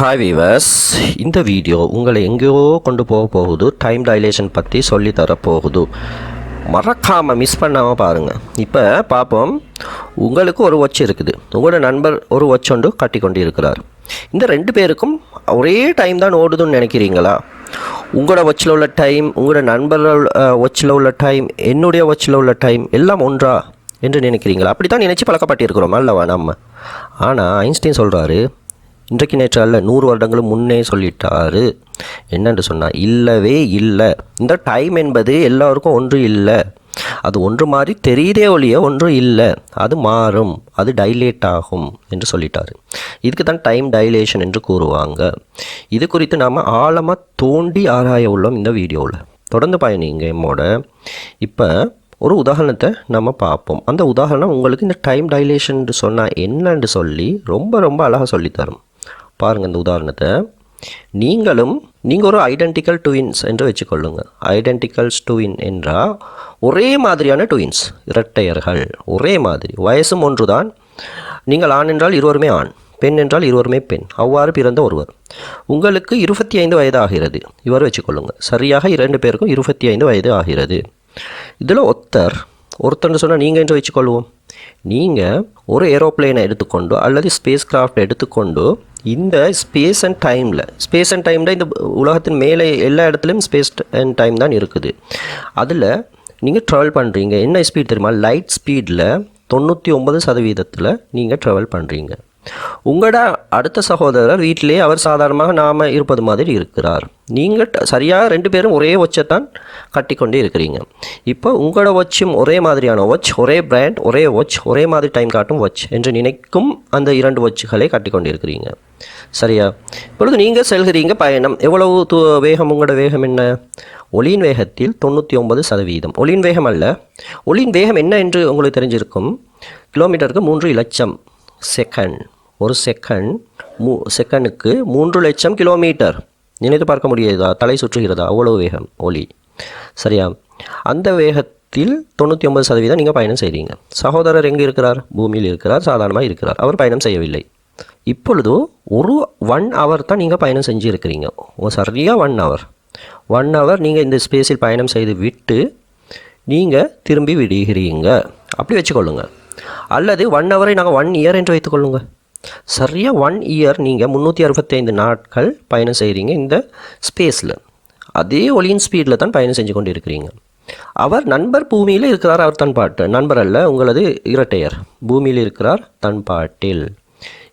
Hi viewers இந்த video உங்களை எங்கேயோ கொண்டு போக போகுது டைம் டைலேஷன் பற்றி சொல்லி தர போகுது. மறக்காமல் மிஸ் பண்ணாமல் பாருங்கள் இப்போ பார்ப்போம் உங்களுக்கு ஒரு வாட்ச் இருக்குது. உங்களோட நண்பர் ஒரு வாட்ச் ஒன்று கட்டி கொண்டு இருக்கிறார் இந்த ரெண்டு பேருக்கும் ஒரே டைம் தான் ஓடுதுன்னு நினைக்கிறீங்களா? உங்களோட வாட்சில் உள்ள டைம் உங்களோட நண்பர்கள் வாட்சில் உள்ள டைம் என்னுடைய வாட்சில் உள்ள டைம் எல்லாம் ஒன்றா என்று நினைக்கிறீங்களா? அப்படி தான் நினச்சி பழக்கப்பட்டிருக்கிறோம் அல்லவா நம்ம? ஆனால் ஐன்ஸ்டீன் சொல்கிறாரு இன்றைக்கு நேற்று அல்ல நூறு வருடங்களும் முன்னே சொல்லிட்டாரு. என்னென்று சொன்னால் இல்லவே இல்லை. இந்த டைம் என்பது எல்லாருக்கும் ஒன்று இல்லை. அது ஒன்று மாதிரி தெரியுதே ஒழிய ஒன்று இல்லை. அது மாறும். அது டைலேட் ஆகும் என்று சொல்லிட்டார். இதுக்கு தான் டைம் டைலேஷன் என்று கூறுவாங்க. இது குறித்து நாம் ஆழமாக தோண்டி ஆராய உள்ளோம் இந்த வீடியோவில் தொடர்ந்து பயணிங்க எம்மோட. இப்போ ஒரு உதாரணத்தை நம்ம பார்ப்போம். அந்த உதாரணம் உங்களுக்கு இந்த டைம் டைலேஷன் சொன்னால் என்னன்னு சொல்லி ரொம்ப ரொம்ப அழகாக சொல்லித்தரும். பாருங்கள் இந்த உதாரணத்தை. நீங்களும் நீங்கள் ஒரு ஐடென்டிக்கல் ட்வின்ஸ் என்று வச்சுக்கொள்ளுங்க. ஐடென்டிக்கல்ஸ் ட்வின் என்றால் ஒரே மாதிரியான ட்வின்ஸ் இரட்டையர்கள். ஒரே மாதிரி. வயசும் ஒன்றுதான். நீங்கள் ஆண் என்றால் இருவருமே ஆண் பெண் என்றால் இருவருமே பெண். அவ்வாறு பிறந்த ஒருவர். உங்களுக்கு இருபத்தி ஐந்து வயது ஆகிறது இவர் வச்சுக்கொள்ளுங்க. சரியாக இரண்டு பேருக்கும் இருபத்தி ஐந்து வயது ஆகிறது. இதில் ஒருத்தர் சொன்னால் நீங்கள் என்று வச்சுக்கொள்வோம். நீங்கள் ஒரு ஏரோப்ளேனை எடுத்துக்கொண்டு அல்லது ஸ்பேஸ் கிராஃப்ட் எடுத்துக்கொண்டு இந்த ஸ்பேஸ் அண்ட் டைமில் ஸ்பேஸ் அண்ட் டைமில் இந்த உலகத்தின் மேலே எல்லா இடத்துலையும் ஸ்பேஸ் அண்ட் டைம் தான் இருக்குது. அதில் நீங்கள் ட்ராவல் பண்ணுறீங்க என்ன ஸ்பீட் தெரியுமா? லைட் ஸ்பீடில் தொண்ணூற்றி ஒம்பது சதவீதத்தில் நீங்கள் ட்ராவல் பண்ணுறீங்க உங்களோட அடுத்த சகோதரர் வீட்டிலே அவர் சாதாரணமாக நாம் இருப்பது மாதிரி இருக்கிறார். நீங்கள் சரியாக ரெண்டு பேரும் ஒரே ஒச்சை தான் கட்டிக்கொண்டே இருக்கிறீங்க. இப்போ உங்களோட வாட்சும் ஒரே மாதிரியான வாட்ச் ஒரே பிராண்ட் ஒரே வாட்ச் ஒரே மாதிரி டைம் காட்டும் வாட்ச் என்று நினைக்கும் அந்த இரண்டு வாட்சுகளை கட்டிக்கொண்டு இருக்கிறீங்க. சரியா? இப்பொழுது நீங்கள் செல்கிறீங்க பயணம். எவ்வளவு து வேகம் உங்களோட வேகம் என்ன? ஒளியின் வேகத்தில் தொண்ணூற்றி ஒன்பது சதவீதம். ஒளியின் வேகம் அல்ல. ஒளியின் வேகம் என்ன என்று உங்களுக்கு தெரிஞ்சிருக்கும். கிலோமீட்டருக்கு மூன்று இலட்சம். செகண்ட் ஒரு செகண்ட் மூ செகண்டுக்கு மூன்று லட்சம் கிலோமீட்டர் நினைத்து பார்க்க முடியாதா தலை சுற்றுகிறதா? அவ்வளோ வேகம் ஒளி சரியா? அந்த வேகத்தில் தொண்ணூற்றி ஒன்பது சதவீதம் நீங்கள் பயணம் செய்கிறீங்க சகோதரர் எங்கே இருக்கிறார்? பூமியில் இருக்கிறார் சாதாரணமாக இருக்கிறார். அவர் பயணம் செய்யவில்லை. இப்பொழுது ஒரு ஒன் ஹவர் தான் நீங்கள் பயணம் செஞ்சுருக்கிறீங்க. சரியாக ஒன் ஹவர் ஒன் ஹவர் நீங்கள் இந்த ஸ்பேஸில் பயணம் செய்து விட்டு நீங்கள் திரும்பி விடுகிறீங்க. அப்படி வச்சுக்கொள்ளுங்கள் அல்லது ஒன் ஹவரை நாங்கள் ஒன் இயர் என்று வைத்துக்கொள்ளுங்க சரியாக ஒன் இயர் நீங்கள் முந்நூற்றி அறுபத்தைந்து நாட்கள் பயணம் செய்கிறீங்க இந்த ஸ்பேஸில் அதே ஒளியின் ஸ்பீடில் தான் பயணம் செஞ்சு கொண்டு இருக்கிறீங்க அவர் நண்பர் பூமியில் இருக்கிறார் அவர் தன் பாட்டு. நண்பர் அல்ல உங்களது இரட்டையர். பூமியில் இருக்கிறார் தன் பாட்டில்.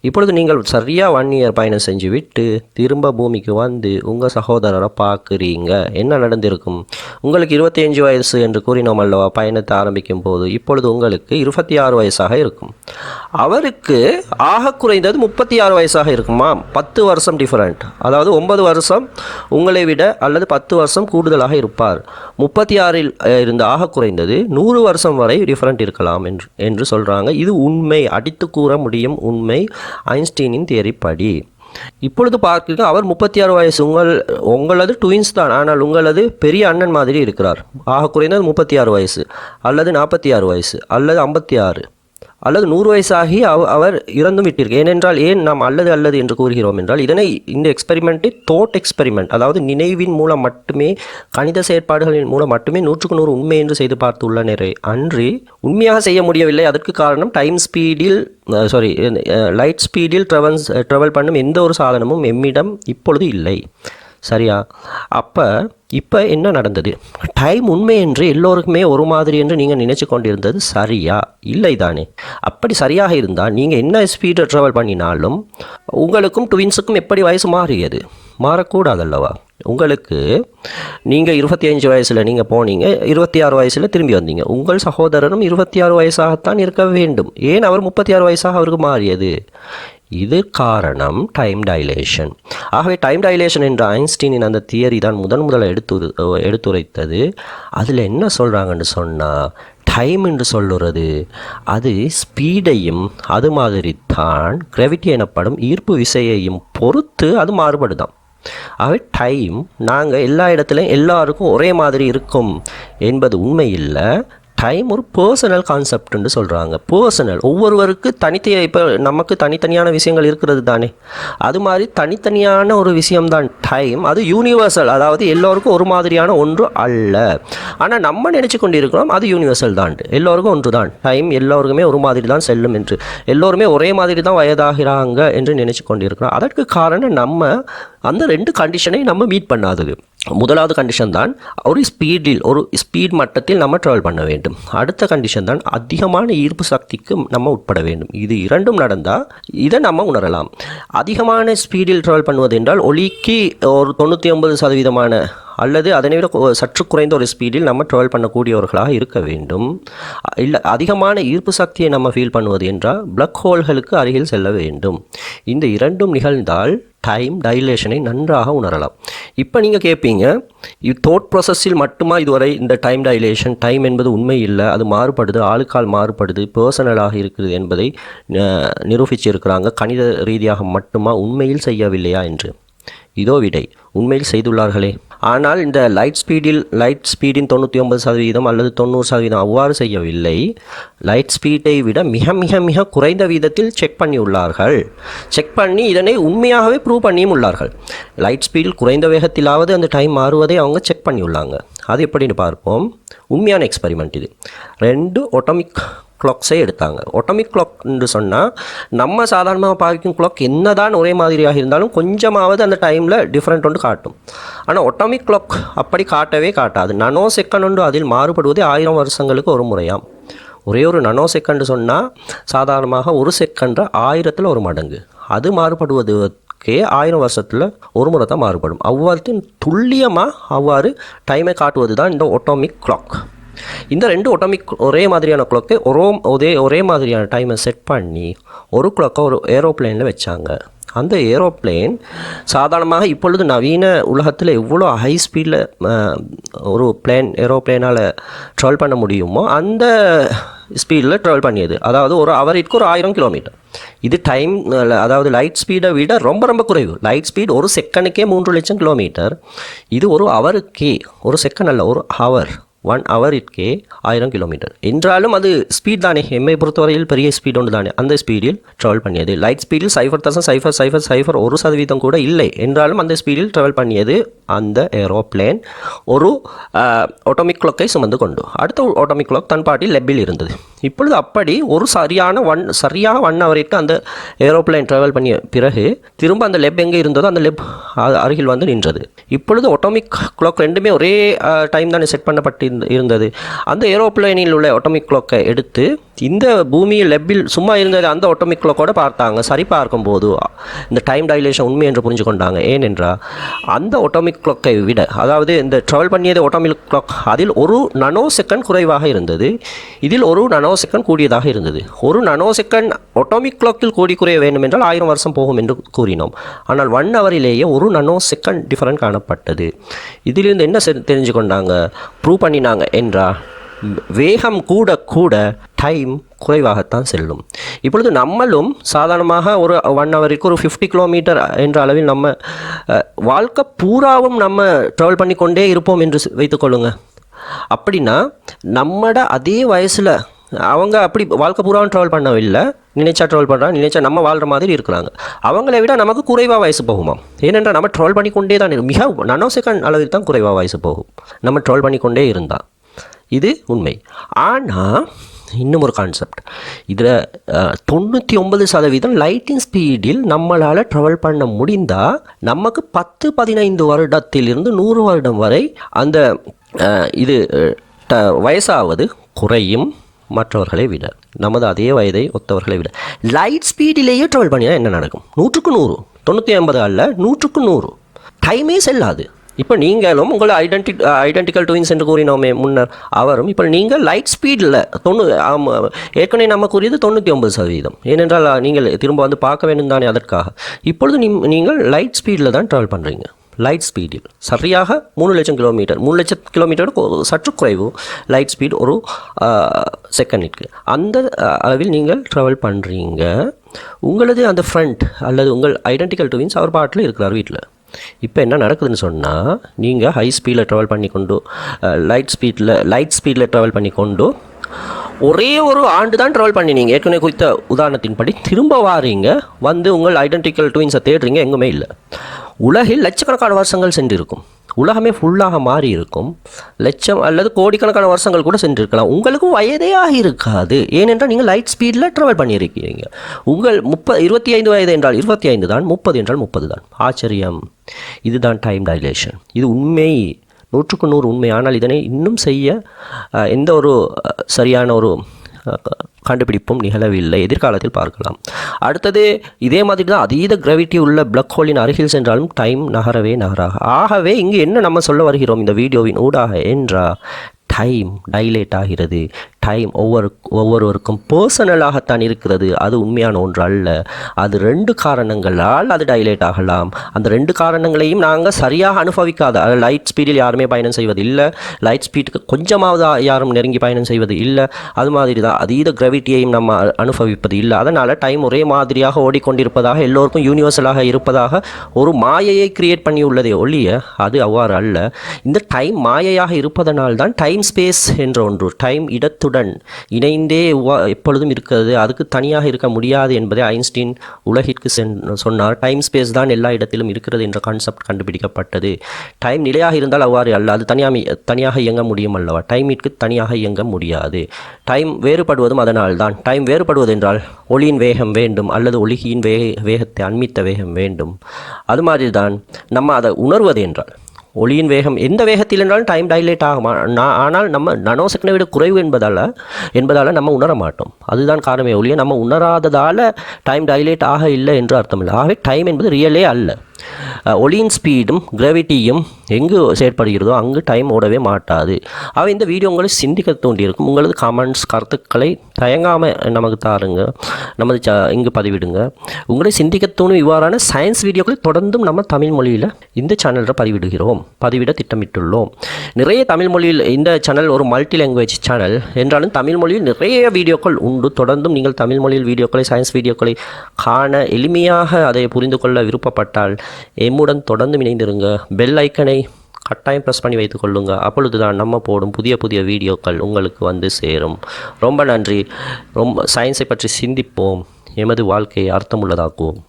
இப்பொழுது நீங்கள் சரியாக ஒன் இயர் பயணம் செஞ்சு விட்டு திரும்ப பூமிக்கு வந்து உங்கள் சகோதரரை பார்க்குறீங்க. என்ன நடந்திருக்கும்? உங்களுக்கு இருபத்தி அஞ்சு வயசு என்று கூறினோம் அல்லவா? பயணத்தை ஆரம்பிக்கும் போது இப்பொழுது உங்களுக்கு இருபத்தி ஆறு வயசாக இருக்கும். அவருக்கு ஆக குறைந்தது முப்பத்தி ஆறு வயசாக இருக்குமா? பத்து வருஷம் டிஃப்ரெண்ட் அதாவது ஒன்பது வருஷம் உங்களை விட அல்லது பத்து வருஷம் கூடுதலாக இருப்பார். முப்பத்தி ஆறில் இருந்து ஆக குறைந்தது நூறு வருஷம் வரை டிஃப்ரெண்ட் இருக்கலாம் என்று என்று சொல்கிறாங்க இது உண்மை. அடித்து கூற முடியும் உண்மை. ஐன்ஸ்டீனின் தேரிப்படி. இப்பொழுது பார்க்க அவர் முப்பத்தி ஆறு வயசு. உங்கள் உங்களது ட்வின்ஸ் தான். ஆனால் உங்களது பெரிய அண்ணன் மாதிரி இருக்கிறார். ஆக குறைந்தது முப்பத்தி ஆறு வயசு அல்லது நாற்பத்தி ஆறு வயசு அல்லது ஐம்பத்தி ஆறு அல்லது நூறு வயசாகி அவ அவர் இறந்தும் விட்டிருக்கு ஏனென்றால் ஏன் நாம் அல்லது அல்லது என்று கூறுகிறோம் என்றால் இதனை இந்த எக்ஸ்பெரிமெண்ட்டை தோட் எக்ஸ்பெரிமெண்ட் அதாவது நினைவின் மூலம் மட்டுமே கணித செயற்பாடுகளின் மூலம் மட்டுமே நூற்றுக்கு நூறு உண்மை என்று செய்து பார்த்துள்ளனரே. அன்றி உண்மையாக செய்ய முடியவில்லை. அதற்கு காரணம் டைம் ஸ்பீடில் சாரி லைட் ஸ்பீடில் ட்ரவல்ஸ் ட்ராவல் பண்ணும் எந்த ஒரு சாதனமும் எம்மிடம் இப்பொழுது இல்லை. சரியா? அப்போ இப்போ என்ன நடந்தது? டைம் உண்மை என்று எல்லோருக்குமே ஒரு மாதிரி என்று நீங்கள் நினச்சி கொண்டிருந்தது சரியா? இல்லை தானே. அப்படி சரியாக இருந்தால் நீங்கள் என்ன ஸ்பீடில் ட்ராவல் பண்ணினாலும் உங்களுக்கும் ட்வின்ஸுக்கும் எப்படி வயசு மாறியது? மாறக்கூடாதல்லவா? உங்களுக்கு நீங்கள் இருபத்தி அஞ்சு வயசில் நீங்கள் போனீங்க இருபத்தி ஆறு வயசில் திரும்பி வந்தீங்க. உங்கள் சகோதரனும் இருபத்தி ஆறு வயசாகத்தான் இருக்க வேண்டும். ஏன் அவர் முப்பத்தி ஆறு வயசாக அவருக்கு மாறியது? இது காரணம் டைம் டைலேஷன் ஆகவே டைம் டைலேஷன் என்ற ஐன்ஸ்டீனின் அந்த தியரி தான் முதன் முதல்ல எடுத்து எடுத்துரைத்தது. அதில் என்ன சொல்கிறாங்கன்னு சொன்னால் டைம் என்று சொல்லுறது அது ஸ்பீடையும் அது மாதிரி தான் கிராவிட்டி எனப்படும் ஈர்ப்பு விசையையும் பொறுத்து அது மாறுபடுதான். ஆகவே டைம் நாங்கள் எல்லா இடத்துலையும் எல்லாருக்கும் ஒரே மாதிரி இருக்கும் என்பது உண்மை இல்லை. டைம் ஒரு பர்சனல் கான்செப்ட்னு சொல்கிறாங்க பர்சனல் ஒவ்வொருவருக்கு தனித்தைய இப்போ நமக்கு தனித்தனியான விஷயங்கள் இருக்கிறது தானே. அது மாதிரி தனித்தனியான ஒரு விஷயம்தான். டைம் அது யூனிவர்சல் அதாவது எல்லோருக்கும் ஒரு மாதிரியான ஒன்று அல்ல. ஆனால் நம்ம நினச்சி கொண்டிருக்கிறோம் அது யூனிவர்சல் தான். எல்லோருக்கும் ஒன்று தான் டைம் எல்லோருக்குமே ஒரு மாதிரி தான் செல்லும் என்று. எல்லோருமே ஒரே மாதிரி தான் வயதாகிறாங்க என்று நினச்சி கொண்டிருக்கிறோம். அதற்கு காரணம் நம்ம அந்த ரெண்டு கண்டிஷனை நம்ம மீட் பண்ணாதது. முதலாவது கண்டிஷன் தான் ஒரு ஸ்பீடில் ஒரு ஸ்பீட் மட்டத்தில் நம்ம ட்ராவல் பண்ண வேண்டும். அடுத்த கண்டிஷன் தான் அதிகமான ஈர்ப்பு சக்திக்கு நம்ம உட்பட வேண்டும். இது இரண்டும் நடந்தால் இதை நம்ம உணரலாம். அதிகமான ஸ்பீடில் ட்ராவல் பண்ணுவது என்றால் ஒலிக்கு ஒரு தொண்ணூற்றி ஒன்பது சதவீதமான அல்லது அதனை விட சற்று குறைந்த ஒரு ஸ்பீடில் நம்ம ட்ராவல் பண்ணக்கூடியவர்களாக இருக்க வேண்டும். இல்லை அதிகமான ஈர்ப்பு சக்தியை நம்ம ஃபீல் பண்ணுவது என்றால் பிளக் ஹோல்களுக்கு அருகில் செல்ல வேண்டும். இந்த இரண்டும் நிகழ்ந்தால் டைம் டைலேஷனை நன்றாக உணரலாம். இப்போ நீங்கள் கேட்பீங்க தோட் ப்ராசஸில் மட்டுமா இதுவரை இந்த டைம் டைலேஷன் டைம் என்பது உண்மை இல்லை அது மாறுபடுது ஆளுக்கால் மாறுபடுது பர்சனலாக இருக்குது என்பதை நிரூபிச்சிருக்கிறாங்க. கணித ரீதியாக மட்டுமா உண்மையில் செய்யவில்லையா என்று. இதோ விடை. உண்மையில் செய்துள்ளார்களே. ஆனால் இந்த லைட் ஸ்பீடில் லைட் ஸ்பீடின் தொண்ணூற்றி ஒன்பது சதவீதம் அல்லது தொண்ணூறு சதவீதம் அவ்வாறு செய்யவில்லை. லைட் ஸ்பீடை விட மிக மிக மிக குறைந்த வீதத்தில் செக் பண்ணியுள்ளார்கள். செக் பண்ணி இதனை உண்மையாகவே ப்ரூவ் பண்ணியும் உள்ளார்கள். லைட் ஸ்பீடில் குறைந்த வேகத்திலாவது அந்த டைம் மாறுவதை அவங்க செக் பண்ணியுள்ளாங்க. அது எப்படின்னு பார்ப்போம். உண்மையான எக்ஸ்பெரிமெண்ட் இது. ரெண்டு ஒட்டமிக் கிளாக்ஸை எடுத்தாங்க. ஒட்டமிக் கிளாக் என்று சொன்னால் நம்ம சாதாரணமாக பார்க்கும் கிளாக் என்னதான் ஒரே மாதிரியாக இருந்தாலும் கொஞ்சமாவது அந்த டைமில் டிஃப்ரெண்ட் ஒன்று காட்டும். ஆனால் ஒட்டமிக் கிளாக் அப்படி காட்டவே காட்டாது. நனோ செகண்ட் ஒன்று அதில் மாறுபடுவதே ஆயிரம் வருஷங்களுக்கு ஒரு முறையாம். ஒரே ஒரு நனோ செகண்ட் சொன்னால் சாதாரணமாக ஒரு செகண்ட் ஆயிரத்தில் ஒரு மடங்கு. அது மாறுபடுவதுக்கே ஆயிரம் வருஷத்தில் ஒரு முறை தான் மாறுபடும். அவ்வாறு துல்லியமாக அவ்வாறு டைமை காட்டுவது தான் இந்த ஒட்டோமிக் கிளாக் இந்த ரெண்டு ஒட்டோமிக் ஒரே மாதிரியான குளோக்கு ஒரே ஒரே ஒரே மாதிரியான டைமை செட் பண்ணி ஒரு குளோக்கை ஒரு ஏரோப்ளேனில் வச்சாங்க. அந்த ஏரோப்ளேன் சாதாரணமாக இப்பொழுது நவீன உலகத்தில் எவ்வளோ ஹை ஸ்பீடில் ஒரு பிளேன் ஏரோப்ளேனால் ட்ராவல் பண்ண முடியுமோ அந்த ஸ்பீடில் ட்ராவல் பண்ணியது. அதாவது ஒரு அவருக்கு ஒரு ஆயிரம் கிலோமீட்டர் இது டைம் அதாவது லைட் ஸ்பீடை விட ரொம்ப ரொம்ப குறைவு. லைட் ஸ்பீட் ஒரு செகண்டுக்கே மூன்று லட்சம் கிலோமீட்டர் இது ஒரு அவருக்கே ஒரு செகண்ட் அல்ல ஒரு ஹவர் ஒன் ஹவரிற்கே ஆயிரம் கிலோமீட்டர் என்றாலும் அது ஸ்பீட் தானே. எம்ஐ பொறுத்தவரையில் பெரிய ஸ்பீட் ஒன்று தானே. அந்த ஸ்பீடில் ட்ராவல் பண்ணியது. லைட் ஸ்பீடில் சைஃபர் தசம் சைஃபர் சைஃபர் சைஃபர் ஒரு சதவீதம் கூட இல்லை. என்றாலும் அந்த ஸ்பீடில் ட்ராவல் பண்ணியது அந்த ஏரோப்ளேன் ஒரு ஆட்டோமிக் கிளாக்கை சுமந்து கொண்டு. அடுத்த ஆட்டோமிக் கிளாக் தன் பாட்டில் லெப்பில் இருந்தது. இப்பொழுது அப்படி ஒரு சரியான ஒன் சரியாக ஒன் ஹவரிற்கு அந்த ஏரோப்ளேன் ட்ராவல் பண்ணிய பிறகு திரும்ப அந்த லெப் எங்கே இருந்ததோ அந்த லெப் அருகில் வந்து நின்றது. இப்பொழுது ஆட்டோமிக் கிளாக் ரெண்டுமே ஒரே டைம் தானே செட் பண்ணப்பட்டு இருந்தது. அந்த ஏரோப்ளேனில் உள்ள ஒட்டமிக் கிளாக்கை எடுத்து இந்த பூமியில் லெப்பில் சும்மா இருந்தது அந்த ஒட்டமிக் கிளாக்கோட பார்த்தாங்க. சரி பார்க்கும்போது இந்த டைம் டைலேஷன் உண்மை என்று புரிஞ்சு கொண்டாங்க. ஏனென்றால் அந்த ஒட்டமிக் கிளாக்கை விட அதாவது இந்த ட்ராவல் பண்ணியது ஒட்டமிக் கிளாக் அதில் ஒரு நனோ செகண்ட் குறைவாக இருந்தது. இதில் ஒரு நனோ செகண்ட் கூடியதாக இருந்தது. ஒரு நனோ செகண்ட் ஒட்டோமிக் கிளாக்கில் கூடி குறைய வேண்டும் என்றால் ஆயிரம் வருஷம் போகும் என்று கூறினோம். ஆனால் ஒன் ஹவரிலேயே ஒரு நனோ செகண்ட் டிஃபரன்ட் காணப்பட்டது. இதிலிருந்து என்ன தெரிஞ்சு கொண்டாங்க? ப்ரூவ் பண்ணினாங்க என்றால் வேகம் கூட கூட டைம் குறைவாகத்தான் செல்லும். இப்பொழுது நம்மளும் சாதாரணமாக ஒரு ஒன் ஹவருக்கு ஒரு ஃபிஃப்டி கிலோமீட்டர் என்ற அளவில் நம்ம வாழ்க்கை பூராவும் நம்ம ட்ராவல் பண்ணி கொண்டே இருப்போம் என்று வைத்துக்கொள்ளுங்க அப்படின்னா நம்மட அதே வயசில் அவங்க அப்படி வாழ்க்கை பூராவும் ட்ராவல் பண்ணவில்லை நினைச்சா ட்ராவல் பண்ணுறாங்க நினைச்சா நம்ம வாழ்கிற மாதிரி இருக்கிறாங்க. அவங்களை விட நமக்கு குறைவாக வயசு போகுமா? ஏனென்றால் நம்ம ட்ராவல் பண்ணிக்கொண்டே தான் மிக நானோ செகண்ட் அளவில் தான் குறைவாக வயசு போகும். நம்ம ட்ராவல் பண்ணிக்கொண்டே இருந்தால் இது உண்மை. ஆனால் இன்னும் ஒரு கான்செப்ட் இதில் தொண்ணூற்றி ஒன்பது சதவீதம் லைட்டிங் ஸ்பீடில் நம்மளால் ட்ராவல் பண்ண முடிந்தால் நமக்கு பத்து பதினைந்து வருடத்திலிருந்து நூறு வருடம் வரை அந்த இது ட- வயசாவது குறையும். மற்றவர்களை விட நமது அதே வயதை ஒத்தவர்களை விட. லைட் ஸ்பீடிலேயே ட்ராவல் பண்ணினா என்ன நடக்கும்? நூற்றுக்கு நூறு தொண்ணூற்றி ஐம்பது அல்ல நூற்றுக்கு நூறு. டைமே செல்லாது. இப்போ நீங்களும் உங்களை ஐடென்டி ஐடென்டிக்கல் டுவின்ஸ் என்று கூறினோமே முன்னர் அவரும் இப்போ நீங்கள் லைட் ஸ்பீடில் தொண்ணூ ஆமாம் ஏற்கனவே நம்ம கூறியது தொண்ணூற்றி ஒன்பது சதவீதம். ஏனென்றால் நீங்கள் திரும்ப வந்து பார்க்க வேண்டும் தானே அதற்காக. இப்பொழுது நீ நீங்கள் லைட் ஸ்பீடில் தான் ட்ராவல் பண்ணுறீங்க லைட் ஸ்பீடில் சரியாக மூணு லட்சம் கிலோமீட்டர். மூணு லட்சம் கிலோமீட்டருக்கு ஒரு சற்று குறைவு லைட் ஸ்பீட் ஒரு செகண்டிற்கு அந்த அளவில் நீங்கள் ட்ராவல் பண்ணுறீங்க உங்களது அந்த ஃப்ரெண்ட் அல்லது உங்கள் ஐடென்டிக்கல் டுவின்ஸ் அவர் பாட்டில் இருக்கிறார் வீட்டில் இப்போ என்ன நடக்குதுன்னு சொன்னால் நீங்கள் ஹை ஸ்பீடில் ட்ராவல் பண்ணி கொண்டு லைட் ஸ்பீடில் லைட் ஸ்பீடில் ட்ராவல் பண்ணி கொண்டு ஒரே ஒரு ஆண்டு தான் ட்ராவல் பண்ணினீங்க. ஏற்கனவே குறித்த உதாரணத்தின்படி திரும்ப வாரீங்க. வந்து உங்கள் ஐடென்டிக்கல் டுவின்ஸை தேடுறீங்க. எங்குமே இல்லை. உலகில் லட்சக்கணக்கான வருஷங்கள் சென்றிருக்கும். உலகமே ஃபுல்லாக மாறி இருக்கும் லட்சம் அல்லது கோடிக்கணக்கான வருஷங்கள் கூட சென்றிருக்கலாம். உங்களுக்கும் வயதே இருக்காது ஏனென்றால் நீங்கள் லைட் ஸ்பீடில் ட்ராவல் பண்ணியிருக்கிறீங்க உங்கள் முப்ப இருபத்தி ஐந்து வயது என்றால் இருபத்தி ஐந்து தான் முப்பது என்றால் முப்பது தான். ஆச்சரியம். இதுதான் டைம் டைலேஷன் இது உண்மை. நூற்றுக்கு நூறு உண்மை. ஆனால் இதனை இன்னும் செய்ய எந்த ஒரு சரியான ஒரு கண்டுபிடிப்பும் நிகழவில்லை. எதிர்காலத்தில் பார்க்கலாம். அடுத்தது இதே மாதிரி தான் அதீத கிராவிட்டி உள்ள பிளக் ஹோலின் அருகில் சென்றாலும் டைம் நகரவே நகராக. ஆகவே இங்கு என்ன நம்ம சொல்ல வருகிறோம் இந்த வீடியோவின் ஊடாக என்றால் டைம் டைலேட் ஆகிறது. டைம் ஒவ்வொரு ஒவ்வொருவருக்கும் பர்சனலாகத்தான் இருக்கிறது. அது உண்மையான ஒன்று அல்ல. அது ரெண்டு காரணங்களால் அது டைலேட் ஆகலாம். அந்த ரெண்டு காரணங்களையும் நாங்கள் சரியாக அனுபவிக்காத லைட் ஸ்பீடில் யாருமே பயணம் செய்வது இல்லை லைட் ஸ்பீடுக்கு கொஞ்சமாவது யாரும் நெருங்கி பயணம் செய்வது இல்லை அது மாதிரி தான் அதீத கிராவிட்டியையும் நம்ம அனுபவிப்பது இல்லை அதனால் டைம் ஒரே மாதிரியாக ஓடிக்கொண்டிருப்பதாக எல்லோருக்கும் யூனிவர்சலாக இருப்பதாக ஒரு மாயையை கிரியேட் பண்ணியுள்ளதே ஒழிய அது அவ்வாறு அல்ல. இந்த டைம் மாயையாக இருப்பதனால் தான் டைம் ஸ்பேஸ் என்ற ஒன்று டைம் இடத்துடன் இணைந்தே எப்பொழுதும் இருக்கிறது. அதுக்கு தனியாக இருக்க முடியாது என்பதை ஐன்ஸ்டீன் உலகிற்கு சென் சொன்னார். டைம் ஸ்பேஸ் தான் எல்லா இடத்திலும் இருக்கிறது என்ற கான்செப்ட் கண்டுபிடிக்கப்பட்டது. டைம் நிலையாக இருந்தால் அவ்வாறு அல்ல. அது தனியாக தனியாக இயங்க முடியும் அல்லவா? டைமிற்கு தனியாக இயங்க முடியாது. டைம் வேறுபடுவதும் அதனால் தான் டைம் வேறுபடுவது என்றால் ஒளியின் வேகம் வேண்டும் அல்லது ஒளியின் வே வேகத்தை அண்மித்த வேகம் வேண்டும். அது மாதிரி தான் நம்ம அதை உணர்வது என்றால் ஒளியின் வேகம் எந்த வேகத்தில் என்றாலும் டைம் டைலேட் ஆகும்? ஆனால் நம்ம நனோ செகண்டை விட குறைவு என்பதால் என்பதால் நம்ம உணர மாட்டோம். அதுதான் காரணமே ஒழிய நம்ம உணராததால் டைம் டைலேட் ஆக இல்லை என்று அர்த்தம் இல்லை ஆகவே டைம் என்பது ரியலே அல்ல. ஒளியின் ஸ்பீடும் கிராவிட்டியும் எங்கு செயற்படுகிறதோ அங்கு டைம் ஓடவே மாட்டாது. அவை இந்த வீடியோ உங்களை சிந்திக்க தூண்டியிருக்கும். உங்களது கமெண்ட்ஸ் கருத்துக்களை தயங்காமல் நமக்கு தாருங்க. நமது ச இங்கு பதிவிடுங்க. உங்களை சிந்திக்க தூண்டும் இவ்வாறான சயின்ஸ் வீடியோக்களை தொடர்ந்தும் நம்ம தமிழ் மொழியில் இந்த சேனலில் பதிவிடுகிறோம். பதிவிட திட்டமிட்டுள்ளோம். நிறைய தமிழ் மொழியில் இந்த சேனல் ஒரு மல்டி லாங்குவேஜ் சேனல் என்றாலும் தமிழ் மொழியில் நிறைய வீடியோக்கள் உண்டு. தொடர்ந்தும் நீங்கள் தமிழ் மொழியில் வீடியோக்களை சயின்ஸ் வீடியோக்களை காண எளிமையாக அதை புரிந்து கொள்ள விருப்பப்பட்டால் எம்முடன் தொடர்ந்து இணைந்திருங்க. பெல் ஐக்கனை கட்டாயம் ப்ரெஸ் பண்ணி வைத்துக் கொள்ளுங்க. அப்பொழுது தான் நம்ம போடும் புதிய புதிய வீடியோக்கள் உங்களுக்கு வந்து சேரும். ரொம்ப நன்றி. ரொம்ப சயின்ஸை பற்றி சிந்திப்போம். எமது வாழ்க்கையை அர்த்தமுள்ளதாக்குவோம்.